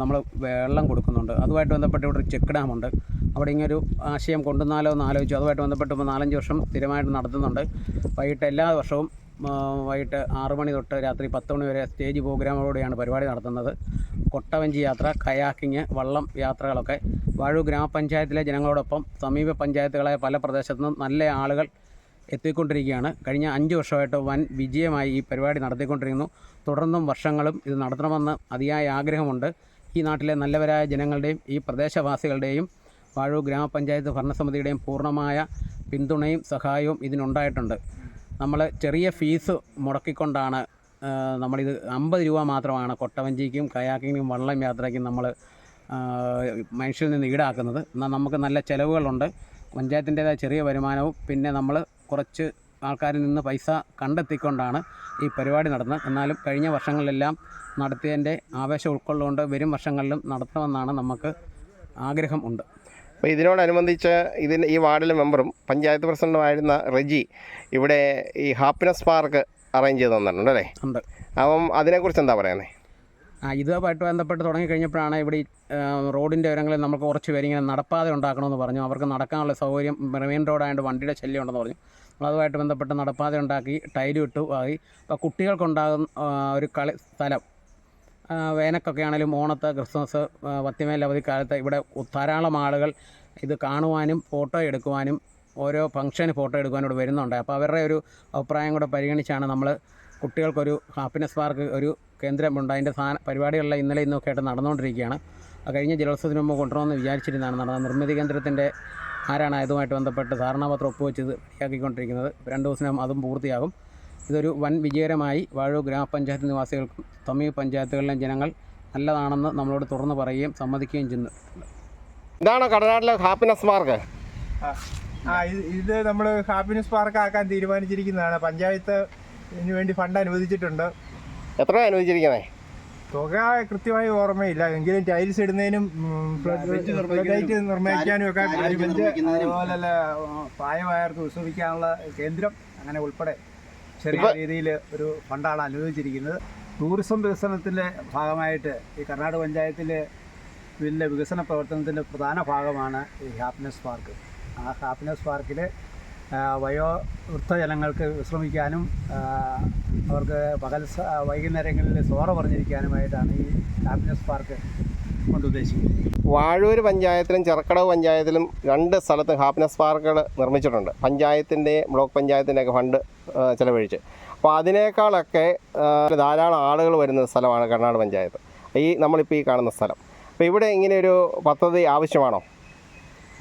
നമ്മൾ വെള്ളം കൊടുക്കുന്നുണ്ട്. അതുമായിട്ട് ബന്ധപ്പെട്ട് ഇവിടെ ഒരു ചെക്ക് ഡാമുണ്ട്. അവിടെ ഇങ്ങനൊരു ആശയം കൊണ്ടുവന്നാലോ എന്ന് ആലോചിച്ചു. അതുമായിട്ട് ബന്ധപ്പെട്ട് നാലഞ്ച് വർഷം സ്ഥിരമായിട്ട് നടത്തുന്നുണ്ട്. വൈകിട്ട് എല്ലാ വർഷവും വൈകിട്ട് ആറു മണി തൊട്ട് രാത്രി പത്ത് മണി വരെ സ്റ്റേജ് പ്രോഗ്രാമുകളോടെയാണ് പരിപാടി നടത്തുന്നത്. കൊട്ടവഞ്ചി യാത്ര കയാക്കിങ് വള്ളം യാത്രകളൊക്കെ വാഴൂർ ഗ്രാമപഞ്ചായത്തിലെ ജനങ്ങളോടൊപ്പം സമീപ പഞ്ചായത്തുകളായ പല പ്രദേശത്തു നിന്നും നല്ല ആളുകൾ എത്തിക്കൊണ്ടിരിക്കുകയാണ്. കഴിഞ്ഞ അഞ്ച് വർഷമായിട്ട് വൻ വിജയമായി ഈ പരിപാടി നടത്തിക്കൊണ്ടിരിക്കുന്നു. തുടർന്നും വർഷങ്ങളും ഇത് നടത്തണമെന്ന് അതിയായ ആഗ്രഹമുണ്ട്. ഈ നാട്ടിലെ നല്ലവരായ ജനങ്ങളുടെയും ഈ പ്രദേശവാസികളുടെയും വാഴൂർ ഗ്രാമപഞ്ചായത്ത് ഭരണസമിതിയുടെയും പൂർണമായ പിന്തുണയും സഹായവും ഇതിനുണ്ടായിട്ടുണ്ട്. നമ്മൾ ചെറിയ ഫീസ് മുടക്കിക്കൊണ്ടാണ് നമ്മളിത് അമ്പത് രൂപ മാത്രമാണ് കൊട്ടവഞ്ചിക്കും കയാക്കിങ്ങിനും വള്ളം യാത്രയ്ക്കും നമ്മൾ മനുഷ്യരിൽ നിന്ന് ഈടാക്കുന്നത്. എന്നാൽ നമുക്ക് നല്ല ചിലവുകളുണ്ട്. പഞ്ചായത്തിന്റേതായ ചെറിയ വരുമാനവും പിന്നെ നമ്മൾ കുറച്ച് ആൾക്കാരിൽ നിന്ന് പൈസ കണ്ടെത്തിക്കൊണ്ടാണ് ഈ പരിപാടി നടന്നത്. എന്നാലും കഴിഞ്ഞ വർഷങ്ങളിലെല്ലാം നടത്തിയതിന്റെ ആവേശം ഉൾക്കൊള്ളുകൊണ്ട് വരും വർഷങ്ങളിലും നടത്തണമെന്നാണ് നമുക്ക് ആഗ്രഹം ഉണ്ട്. അപ്പോൾ ഇതിനോടനുബന്ധിച്ച് ഇതിന് ഈ വാർഡിലെ മെമ്പറും പഞ്ചായത്ത് പ്രസിഡന്റുമായിരുന്ന റെജി ഇവിടെ ഈ ഹാപ്പിനെസ് പാർക്ക് അറേഞ്ച് ചെയ്ത് തന്നിട്ടുണ്ട് അല്ലേ? ഉണ്ട്. അപ്പം അതിനെക്കുറിച്ച് എന്താ പറയുന്നത് ആ ഇതുമായിട്ട് ബന്ധപ്പെട്ട് തുടങ്ങിക്കഴിഞ്ഞപ്പോഴാണ് ഇവിടെ റോഡിന്റെ വിവരങ്ങളിൽ നമുക്ക് കുറച്ച് പേര് ഇങ്ങനെ നടപ്പാതെ ഉണ്ടാക്കണമെന്ന് പറഞ്ഞു. അവർക്ക് നടക്കാനുള്ള സൗകര്യം മെയിൻ റോഡായതുകൊണ്ട് വണ്ടിയുടെ ശല്യം ഉണ്ടെന്ന് പറഞ്ഞു അതുമായിട്ട് ബന്ധപ്പെട്ട് നടപ്പാതെ ഉണ്ടാക്കി ടൈലും ഇട്ടു ആയി. അപ്പോൾ കുട്ടികൾക്കുണ്ടാകുന്ന ഒരു കളി സ്ഥലം ആ, വേനൽക്കൊക്കെ ആണെങ്കിലും ഓണത്ത് ക്രിസ്മസ് ആ, വത്യമേൽ അവധിക്കാലത്ത് ഇവിടെ ധാരാളം ആളുകൾ ഇത് കാണുവാനും ഫോട്ടോ എടുക്കുവാനും ഓരോ ഫംഗ്ഷന് ഫോട്ടോ എടുക്കാനും ഇവിടെ വരുന്നുണ്ട്. അപ്പോൾ അവരുടെ ഒരു അഭിപ്രായം കൂടെ പരിഗണിച്ചാണ് നമ്മൾ കുട്ടികൾക്കൊരു ഹാപ്പിനെസ് പാർക്ക് ഒരു കേന്ദ്രമുണ്ട് അതിന്റെ സാധന പരിപാടികളിലെ ഇന്നലെ ഇന്നൊക്കെ ആയിട്ട് നടന്നുകൊണ്ടിരിക്കുകയാണ്. കഴിഞ്ഞ ജലോത്സവത്തിന് മുമ്പ് കൊണ്ടുവരണമെന്ന് വിചാരിച്ചിരുന്നതാണ് നടന്ന നിർമ്മിതി കേന്ദ്രത്തിന്റെ ആരാണ് അതുമായിട്ട് ബന്ധപ്പെട്ട് ധാരണാപത്രം ഒപ്പുവെച്ചത് റെഡിയാക്കിക്കൊണ്ടിരിക്കുന്നത് രണ്ട് ദിവസം അതും പൂർത്തിയാകും. ഇതൊരു വൻ വിജയകരമായി വാഴൂർ ഗ്രാമപഞ്ചായത്ത് നിവാസികൾക്കും തമിഴ് പഞ്ചായത്തുകളിലെ ജനങ്ങൾ നല്ലതാണെന്ന് നമ്മളോട് തുറന്നു പറയുകയും സമ്മതിക്കുകയും ചെയ്യുന്നു. ഇതാണോ കടനാട്ടിലെ ഹാപ്പിനെസ് പാർക്ക്? ആ ഇത് ഇത് നമ്മൾ ഹാപ്പിനെസ് പാർക്ക് ആക്കാൻ തീരുമാനിച്ചിരിക്കുന്നതാണ്. പഞ്ചായത്ത് ഇതിനു വേണ്ടി ഫണ്ട് അനുവദിച്ചിട്ടുണ്ട്. എത്ര അനുവദിച്ചിരിക്കുന്നത് തുക കൃത്യമായി ഓർമ്മയില്ല. എങ്കിലും ടൈൽസ് ഇടുന്നതിനും ലൈറ്റ് നിർമ്മിക്കാനും ഒക്കെ അതുപോലെ പ്രായമായവർക്ക് വിശ്രമിക്കാനുള്ള കേന്ദ്രം അങ്ങനെ ഉൾപ്പെടെ ചെറിയ രീതിയിൽ ഒരു ഫണ്ടാണ് അനുവദിച്ചിരിക്കുന്നത്. ടൂറിസം വികസനത്തിന്റെ ഭാഗമായിട്ട് ഈ കർണാടക പഞ്ചായത്തിലെ വലിയ വികസന പ്രവർത്തനത്തിന്റെ പ്രധാന ഭാഗമാണ് ഈ ഹാപ്പിനെസ് പാർക്ക്. ആ ഹാപ്പിനെസ് പാർക്കിൽ വയോവൃദ്ധജനങ്ങൾക്ക് വിശ്രമിക്കാനും അവർക്ക് പകൽ വൈകുന്നേരങ്ങളിൽ സോറ പറഞ്ഞിരിക്കാനുമായിട്ടാണ് ഈ ഹാപ്പിനെസ് പാർക്ക് കൊണ്ട് ഉദ്ദേശിക്കുന്നത് വാഴൂർ പഞ്ചായത്തിലും ചെറുക്കടവ് പഞ്ചായത്തിലും രണ്ട് സ്ഥലത്ത് ഹാപ്പിനെസ് പാർക്കുകൾ നിർമ്മിച്ചിട്ടുണ്ട്. പഞ്ചായത്തിന്റെ ബ്ലോക്ക് പഞ്ചായത്തിന്റെയൊക്കെ ഫണ്ട് ചെലവഴിച്ച്. അപ്പോൾ അതിനേക്കാളൊക്കെ ധാരാളം ആളുകൾ വരുന്ന സ്ഥലമാണ് കർണാട് പഞ്ചായത്ത്. ഈ നമ്മളിപ്പോൾ ഈ കാണുന്ന സ്ഥലം. അപ്പോൾ ഇവിടെ ഇങ്ങനെയൊരു പദ്ധതി ആവശ്യമാണോ?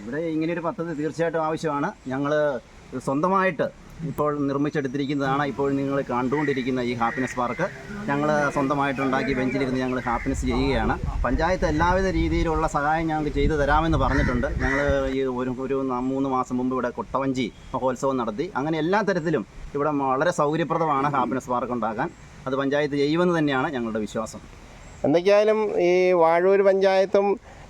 ഇവിടെ ഇങ്ങനെയൊരു പദ്ധതി തീർച്ചയായിട്ടും ആവശ്യമാണ്. ഞങ്ങൾ സ്വന്തമായിട്ട് ഇപ്പോൾ നിർമ്മിച്ചെടുത്തിരിക്കുന്നതാണ് ഇപ്പോൾ നിങ്ങൾ കണ്ടുകൊണ്ടിരിക്കുന്ന ഈ ഹാപ്പിനെസ് പാർക്ക് ഞങ്ങൾ സ്വന്തമായിട്ടുണ്ടാക്കി ബെഞ്ചിലിരുന്ന് ഞങ്ങൾ ഹാപ്പിനെസ് ചെയ്യുകയാണ്. പഞ്ചായത്ത് എല്ലാവിധ രീതിയിലുള്ള സഹായം ഞങ്ങൾക്ക് ചെയ്തു തരാമെന്ന് പറഞ്ഞിട്ടുണ്ട്. ഞങ്ങൾ ഈ ഒരു ഒരു മൂന്ന് മാസം മുമ്പ് ഇവിടെ കൊട്ടവഞ്ചി മഹോത്സവം നടത്തി. അങ്ങനെ എല്ലാ തരത്തിലും ഇവിടെ വളരെ സൗകര്യപ്രദമാണ് ഹാപ്പിനെസ് പാർക്ക് ഉണ്ടാക്കാൻ അത് പഞ്ചായത്ത് ചെയ്യുമെന്ന് തന്നെയാണ് ഞങ്ങളുടെ വിശ്വാസം. എന്തൊക്കെയായാലും ഈ വാഴൂർ പഞ്ചായത്തും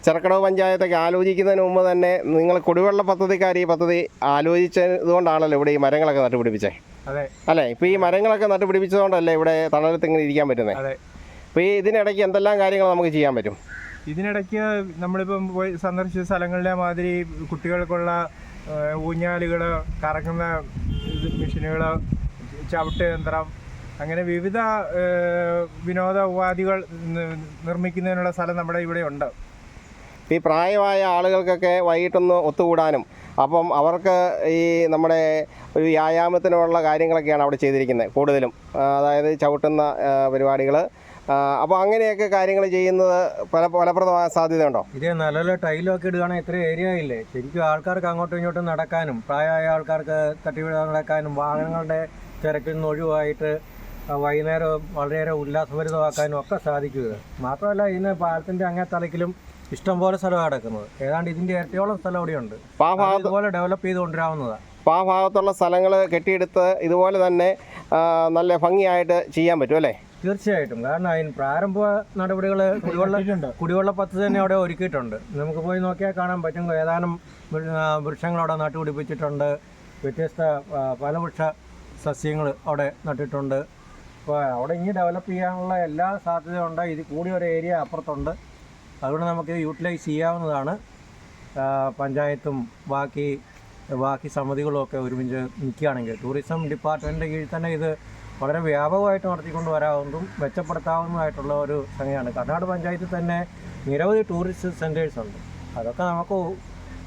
ചെറുക്കടവ് പഞ്ചായത്തൊക്കെ ആലോചിക്കുന്നതിന് മുമ്പ് തന്നെ നിങ്ങൾ കുടിവെള്ള പദ്ധതിക്കാർ ഈ പദ്ധതി ആലോചിച്ചതുകൊണ്ടാണല്ലോ ഇവിടെ ഈ മരങ്ങളൊക്കെ നട്ടുപിടിപ്പിച്ചേ? അതെ. അല്ലേ? ഇപ്പോൾ ഈ മരങ്ങളൊക്കെ നട്ടുപിടിപ്പിച്ചതുകൊണ്ടല്ലേ ഇവിടെ തണലത്ത് ഇങ്ങനെ ഇരിക്കാൻ പറ്റുന്നത് അതെ. അപ്പോൾ ഈ ഇതിനിടയ്ക്ക് എന്തെല്ലാം കാര്യങ്ങൾ നമുക്ക് ചെയ്യാൻ പറ്റും? ഇതിനിടയ്ക്ക് നമ്മളിപ്പം പോയി സന്ദർശിച്ച സ്ഥലങ്ങളിലെ മാതിരി കുട്ടികൾക്കുള്ള ഊഞ്ഞാലുകൾ കറങ്ങുന്ന മെഷീനുകൾ ചവിട്ട് യന്ത്രം അങ്ങനെ വിവിധ വിനോദ ഉപാധികൾ നിർമ്മിക്കുന്നതിനുള്ള സ്ഥലം നമ്മുടെ ഇവിടെ ഉണ്ട്. ഈ പ്രായമായ ആളുകൾക്കൊക്കെ വൈകിട്ടൊന്ന് ഒത്തുകൂടാനും അപ്പം അവർക്ക് ഈ നമ്മുടെ ഒരു വ്യായാമത്തിനുള്ള കാര്യങ്ങളൊക്കെയാണ് അവിടെ ചെയ്തിരിക്കുന്നത് കൂടുതലും. അതായത് ചവിട്ടുന്ന പരിപാടികൾ അപ്പോൾ അങ്ങനെയൊക്കെ കാര്യങ്ങൾ ചെയ്യുന്നത് പല ഫലപ്രദമായ സാധ്യതയുണ്ടോ? ഇത് നല്ല ടൈലൊക്കെ ഇടുകയാണെങ്കിൽ ഇത്ര ഏരിയ ഇല്ലേ? ശരിക്കും ആൾക്കാർക്ക് അങ്ങോട്ടും ഇങ്ങോട്ടും നടക്കാനും പ്രായമായ ആൾക്കാർക്ക് തട്ടിവിടാൻ നടക്കാനും വാഹനങ്ങളുടെ തിരക്കിൽ നിന്ന് ഒഴിവായിട്ട് വൈകുന്നേരം വളരെയേറെ ഉല്ലാസഭരിതമാക്കാനും ഒക്കെ സാധിക്കുക മാത്രമല്ല ഇതിന് പാലത്തിന്റെ അങ്ങേ തലക്കിലും ഇഷ്ടംപോലെ സ്ഥലമാണ് കിടക്കുന്നത്. ഏതാണ്ട് ഇതിന്റെ ഇരട്ടിയോളം സ്ഥലം ഇവിടെയുണ്ട് ഇതുപോലെ ഡെവലപ്പ് ചെയ്ത് കൊണ്ടുവരാവുന്നതാണ് അപ്പോൾ ആ ഭാഗത്തുള്ള സ്ഥലങ്ങൾ കെട്ടിയെടുത്ത് ഇതുപോലെ തന്നെ നല്ല ഭംഗിയായിട്ട് ചെയ്യാൻ പറ്റും അല്ലേ? തീർച്ചയായിട്ടും. കാരണം അതിന് പ്രാരംഭ നടപടികൾ കുടിവെള്ള കുടിവെള്ള പദ്ധതി തന്നെ അവിടെ ഒരുക്കിയിട്ടുണ്ട്. നമുക്ക് പോയി നോക്കിയാൽ കാണാൻ പറ്റും. ഏതാനും വൃക്ഷങ്ങൾ അവിടെ നട്ടുപിടിപ്പിച്ചിട്ടുണ്ട്. വ്യത്യസ്ത ഫലവൃക്ഷ സസ്യങ്ങൾ അവിടെ നട്ടിട്ടുണ്ട്. അപ്പോൾ അവിടെ ഇനി ഡെവലപ്പ് ചെയ്യാനുള്ള എല്ലാ സാധ്യതയും ഉണ്ട്. ഇത് കൂടി ഒരു ഏരിയ അപ്പുറത്തുണ്ട്. അതുകൊണ്ട് നമുക്ക് യൂട്ടിലൈസ് ചെയ്യാവുന്നതാണ്. പഞ്ചായത്തും ബാക്കി ബാക്കി സമിതികളും ഒക്കെ ഒരുമിച്ച് നിൽക്കുകയാണെങ്കിൽ. ടൂറിസം ഡിപ്പാർട്ട്മെന്റിന്റെ കീഴിൽ തന്നെ ഇത് വളരെ വ്യാപകമായിട്ട് നടത്തിക്കൊണ്ട് വരാവുന്നതും മെച്ചപ്പെടുത്താവുന്നതായിട്ടുള്ള ഒരു സംഗതിയാണ് കർണാടക പഞ്ചായത്തിൽ തന്നെ നിരവധി ടൂറിസ്റ്റ് സെന്റേഴ്സ് ഉണ്ട്. അതൊക്കെ നമുക്ക്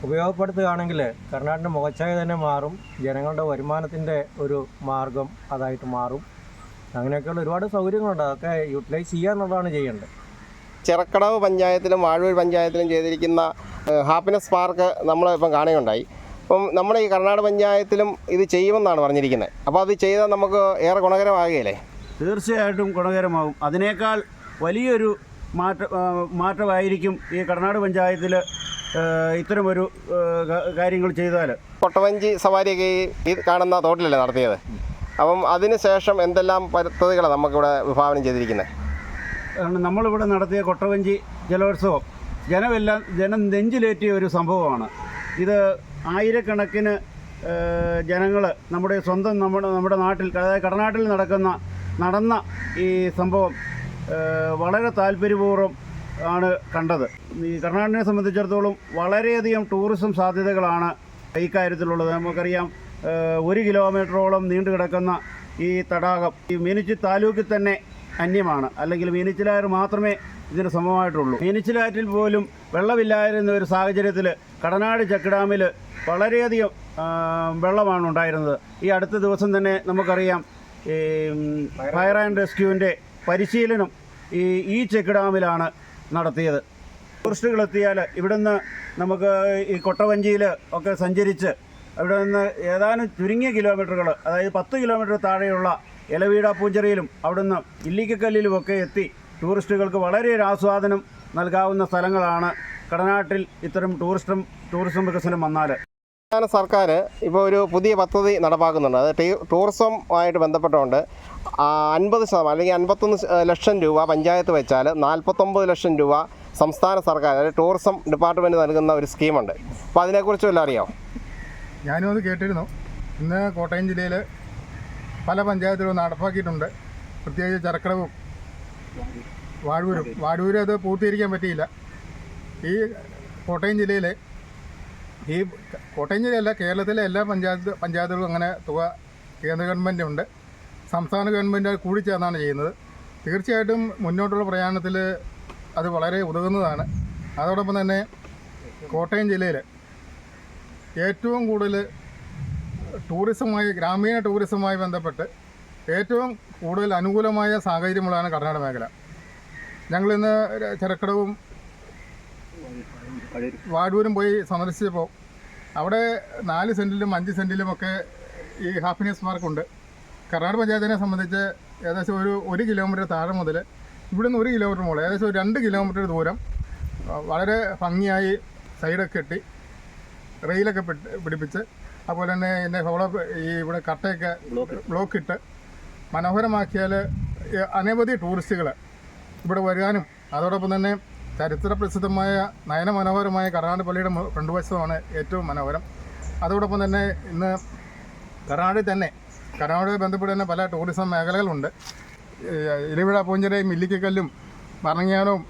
ഉപയോഗപ്പെടുത്തുകയാണെങ്കിൽ കർണാടകന്റെ മുഖച്ഛായ തന്നെ മാറും. ജനങ്ങളുടെ വരുമാനത്തിന്റെ ഒരു മാർഗം അതായിട്ട് മാറും. അങ്ങനെയൊക്കെയുള്ള ഒരുപാട് സൗകര്യങ്ങളുണ്ട്. അതൊക്കെ യൂട്ടിലൈസ് ചെയ്യുക എന്നുള്ളതാണ് ചെയ്യേണ്ടത്. ചിറക്കടവ് പഞ്ചായത്തിലും വാഴൂർ പഞ്ചായത്തിലും ചെയ്തിരിക്കുന്ന ഹാപ്പിനെസ് പാർക്ക് നമ്മൾ ഇപ്പം കാണുകയുണ്ടായി. അപ്പം നമ്മുടെ ഈ കർണാടക പഞ്ചായത്തിലും ഇത് ചെയ്യുമെന്നാണ് പറഞ്ഞിരിക്കുന്നത്. അപ്പോൾ അത് ചെയ്താൽ നമുക്ക് ഏറെ ഗുണകരമാകുകയില്ലേ? തീർച്ചയായിട്ടും ഗുണകരമാകും. അതിനേക്കാൾ വലിയൊരു മാറ്റ മാറ്റമായിരിക്കും ഈ കർണാടക പഞ്ചായത്തിൽ ഇത്തരമൊരു കാര്യങ്ങൾ ചെയ്താൽ കൊട്ടവഞ്ചി സവാരിയൊക്കെ ഈ ഈ കാണുന്ന തോട്ടിലല്ലേ നടത്തിയത്? അപ്പം അതിന് ശേഷം എന്തെല്ലാം പദ്ധതികളാണ് നമുക്കിവിടെ വിഭാവനം ചെയ്തിരിക്കുന്നത്? കാരണം നമ്മളിവിടെ നടത്തിയ കൊട്ടവഞ്ചി ജലോത്സവം. ജനമെല്ലാം ജനം നെഞ്ചിലേറ്റിയ ഒരു സംഭവമാണ്. ഇത് ആയിരക്കണക്കിന് ജനങ്ങൾ നമ്മുടെ സ്വന്തം നമ്മുടെ നമ്മുടെ നാട്ടിൽ അതായത് കടനാട്ടിൽ നടക്കുന്ന നടന്ന ഈ സംഭവം വളരെ താല്പര്യപൂർവം ആണ് കണ്ടത്. ഈ കർണാടകനെ സംബന്ധിച്ചിടത്തോളം വളരെയധികം ടൂറിസം സാധ്യതകളാണ് ഇക്കാര്യത്തിലുള്ളത്. നമുക്കറിയാം ഒരു കിലോമീറ്ററോളം നീണ്ടു കിടക്കുന്ന ഈ തടാകം ഈ മിനിച്ചി താലൂക്കിൽ തന്നെ അന്യമാണ്. അല്ലെങ്കിൽ മീനച്ചിലായർ മാത്രമേ ഇതിന് സമമായിട്ടുള്ളൂ. മീനച്ചിലാറ്റിൽ പോലും വെള്ളമില്ലായിരുന്ന ഒരു സാഹചര്യത്തിൽ കടനാട് ചെക്ക് ഡാമിൽ വളരെയധികം വെള്ളമാണ് ഉണ്ടായിരുന്നത്. ഈ അടുത്ത ദിവസം തന്നെ നമുക്കറിയാം ഈ ഫയർ ആൻഡ് റെസ്ക്യൂവിന്റെ പരിശീലനം ഈ ഈ ചെക്ക് ഡാമിലാണ് നടത്തിയത്. ടൂറിസ്റ്റുകൾ എത്തിയാൽ ഇവിടുന്ന് നമുക്ക് ഈ കൊട്ടവഞ്ചിയിൽ ഒക്കെ സഞ്ചരിച്ച് അവിടെ നിന്ന് ഏതാനും ചുരുങ്ങിയ കിലോമീറ്ററുകൾ അതായത് പത്ത് കിലോമീറ്റർ താഴെയുള്ള ഇലവീട പൂഞ്ചെറിയിലും അവിടുന്ന് ഇല്ലിക്കക്കല്ലിലുമൊക്കെ എത്തി ടൂറിസ്റ്റുകൾക്ക് വളരെ ഒരു ആസ്വാദനം നൽകാവുന്ന സ്ഥലങ്ങളാണ് കടനാട്ടിൽ ഇത്തരം ടൂറിസ്റ്റും ടൂറിസം വികസനം വന്നാൽ. സംസ്ഥാന സർക്കാർ ഇപ്പോൾ ഒരു പുതിയ പദ്ധതി നടപ്പാക്കുന്നുണ്ട്. അത് ടീ- ടൂറിസവുമായിട്ട് ബന്ധപ്പെട്ടുകൊണ്ട് അൻപത് ശതമാനം അല്ലെങ്കിൽ അൻപത്തൊന്ന് ലക്ഷം രൂപ പഞ്ചായത്ത് വെച്ചാൽ നാൽപ്പത്തൊമ്പത് ലക്ഷം രൂപ സംസ്ഥാന സർക്കാർ അതായത് ടൂറിസം ഡിപ്പാർട്ട്മെന്റ് നൽകുന്ന ഒരു സ്കീമുണ്ട്. അപ്പോൾ അതിനെക്കുറിച്ച് വല്ല അറിയാമോ ഞാനും അത് കേട്ടിരുന്നു. ഇന്ന് കോട്ടയം ജില്ലയിൽ പല പഞ്ചായത്തുകളും നടപ്പാക്കിയിട്ടുണ്ട്. പ്രത്യേകിച്ച് ചരക്കടവും വാഴൂരും. വാഴൂരും അത് പൂർത്തീകരിക്കാൻ പറ്റിയില്ല. ഈ കോട്ടയം ജില്ലയിലെ ഈ കോട്ടയം ജില്ലയല്ല കേരളത്തിലെ എല്ലാ പഞ്ചായത്ത് പഞ്ചായത്തുകളും അങ്ങനെ തുക കേന്ദ്ര ഗവൺമെന്റ് ഉണ്ട്. സംസ്ഥാന ഗവൺമെന്റ് കൂടി ചേർന്നാണ് ചെയ്യുന്നത്. തീർച്ചയായിട്ടും മുന്നോട്ടുള്ള പ്രയാണത്തിൽ അത് വളരെ ഉതകുന്നതാണ്. അതോടൊപ്പം തന്നെ കോട്ടയം ജില്ലയിൽ ഏറ്റവും കൂടുതൽ ടൂറിസവുമായി ഗ്രാമീണ ടൂറിസവുമായി ബന്ധപ്പെട്ട് ഏറ്റവും കൂടുതൽ അനുകൂലമായ സാഹചര്യമുള്ളതാണ് കർണാടക മേഖല. ഞങ്ങളിന്ന് ചെറുക്കടവും വാടൂരും പോയി സന്ദർശിച്ചപ്പോൾ അവിടെ നാല് സെന്റിലും അഞ്ച് സെന്റിലുമൊക്കെ ഈ ഹാപ്പിനെസ് പാർക്കുണ്ട് കർണാടക പഞ്ചായത്തിനെ സംബന്ധിച്ച് ഏകദേശം ഒരു ഒരു കിലോമീറ്റർ താഴെ മുതൽ ഇവിടുന്ന് ഒരു കിലോമീറ്റർ മുകളിൽ ഏകദേശം ഒരു രണ്ട് കിലോമീറ്റർ ദൂരം വളരെ ഭംഗിയായി സൈഡൊക്കെ കെട്ടി റെയിലൊക്കെ പിടി- പിടിപ്പിച്ച് അതുപോലെ തന്നെ ഇതിന്റെ ഹോളോ ഈ ഇവിടെ കട്ടയൊക്കെ ബ്ലോക്ക് ഇട്ട് മനോഹരമാക്കിയാൽ അനവധി ടൂറിസ്റ്റുകൾ ഇവിടെ വരാനും അതോടൊപ്പം തന്നെ ചരിത്ര പ്രസിദ്ധമായ നയനമനോഹരമായ കർണാടക പള്ളിയുടെ മു- ഫ്രണ്ട് വശമാണ് ഏറ്റവും മനോഹരം. അതോടൊപ്പം തന്നെ ഇന്ന് കർണാടകയിൽ തന്നെ കർണാടകയെ ബന്ധപ്പെട്ട് തന്നെ പല ടൂറിസം മേഖലകളുണ്ട്. ഇലവിഴ പൂഞ്ചരയും ഇല്ലിക്കക്കല്ലും ഭരണങ്ങാനവും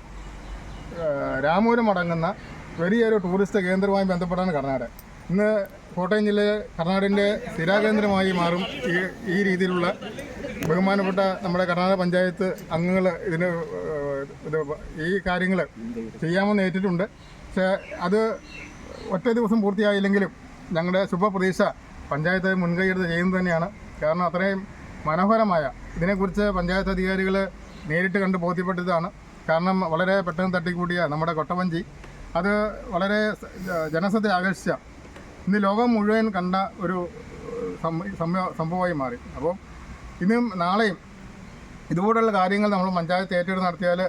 രാമൂരും അടങ്ങുന്ന വലിയൊരു ടൂറിസ്റ്റ് കേന്ദ്രവുമായി ബന്ധപ്പെട്ടാണ് കർണാടക. ഇന്ന് കോട്ടയം ജില്ലയിൽ കർണാടകന്റെ സ്ഥിരാകേന്ദ്രമായി മാറും ഈ ഈ രീതിയിലുള്ള ബഹുമാനപ്പെട്ട നമ്മുടെ കർണാടക പഞ്ചായത്ത് അംഗങ്ങൾ ഇതിന് ഈ കാര്യങ്ങൾ ചെയ്യാമെന്ന് ഏറ്റിട്ടുണ്ട്. പക്ഷേ അത് ഒറ്റ ദിവസം പൂർത്തിയായില്ലെങ്കിലും ഞങ്ങളുടെ ശുഭപ്രതീക്ഷ പഞ്ചായത്ത് മുൻകൈയെടുത്ത് ചെയ്യുന്നത് തന്നെയാണ്. കാരണം അത്രയും മനോഹരമായ ഇതിനെക്കുറിച്ച് പഞ്ചായത്ത് അധികാരികൾ നേരിട്ട് കണ്ട് ബോധ്യപ്പെട്ടതാണ്. കാരണം വളരെ പെട്ടെന്ന് തട്ടിക്കൂടിയ നമ്മുടെ കൊട്ടവഞ്ചി. അത് വളരെ ജനശ്രദ്ധ ആകർഷിച്ച ഇന്ന് ലോകം മുഴുവൻ കണ്ട ഒരു സംഭവമായി മാറി. അപ്പോൾ ഇന്നും നാളെയും ഇതുപോലുള്ള കാര്യങ്ങൾ നമ്മൾ പഞ്ചായത്ത് ഏറ്റെടുത്ത് നടത്തിയാൽ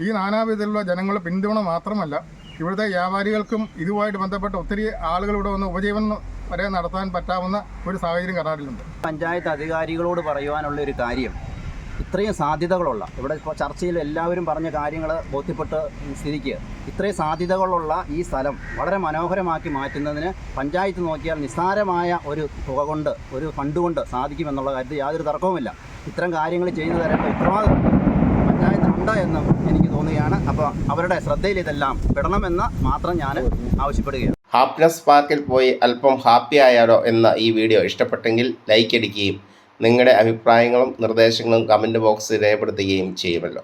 ഈ നാനാവിധത്തിലുള്ള ജനങ്ങളുടെ പിന്തുണ മാത്രമല്ല ഇവിടുത്തെ വ്യാപാരികൾക്കും ഇതുമായിട്ട് ബന്ധപ്പെട്ട ഒത്തിരി ആളുകൾ ഇവിടെ വന്ന് ഉപജീവനം വരെ നടത്താൻ പറ്റാവുന്ന ഒരു സാഹചര്യം കരാറിലുണ്ട് പഞ്ചായത്ത് അധികാരികളോട് പറയുവാനുള്ള ഒരു കാര്യം ഇത്രയും സാധ്യതകളുള്ള ഇവിടെ ഇപ്പോൾ ചർച്ചയിൽ എല്ലാവരും പറഞ്ഞ കാര്യങ്ങൾ ബോധ്യപ്പെട്ട് സ്ഥിതിക്ക് ഇത്രയും സാധ്യതകളുള്ള ഈ സ്ഥലം വളരെ മനോഹരമാക്കി മാറ്റുന്നതിന് പഞ്ചായത്ത് നോക്കിയാൽ നിസ്സാരമായ ഒരു തുക കൊണ്ട് ഒരു ഫണ്ട് കൊണ്ട് സാധിക്കുമെന്നുള്ള കാര്യത്തിൽ യാതൊരു തർക്കവുമില്ല. ഇത്തരം കാര്യങ്ങൾ ചെയ്തു തരേണ്ട ഉത്തരവാദിത്വം പഞ്ചായത്തിനുണ്ട് എന്നും എനിക്ക് തോന്നുകയാണ്. അപ്പോൾ അവരുടെ ശ്രദ്ധയിൽ ഇതെല്ലാം പെടണമെന്ന് മാത്രം ഞാൻ ആവശ്യപ്പെടുകയാണ്. ഹാപ്പിനെസ് പാർക്കിൽ പോയി അല്പം ഹാപ്പി ആയാലോ എന്ന ഈ വീഡിയോ ഇഷ്ടപ്പെട്ടെങ്കിൽ ലൈക്ക് അടിക്കുകയും നിങ്ങളുടെ അഭിപ്രായങ്ങളും നിർദ്ദേശങ്ങളും കമന്റ് ബോക്സിൽ രേഖപ്പെടുത്തുകയും ചെയ്യുമല്ലോ.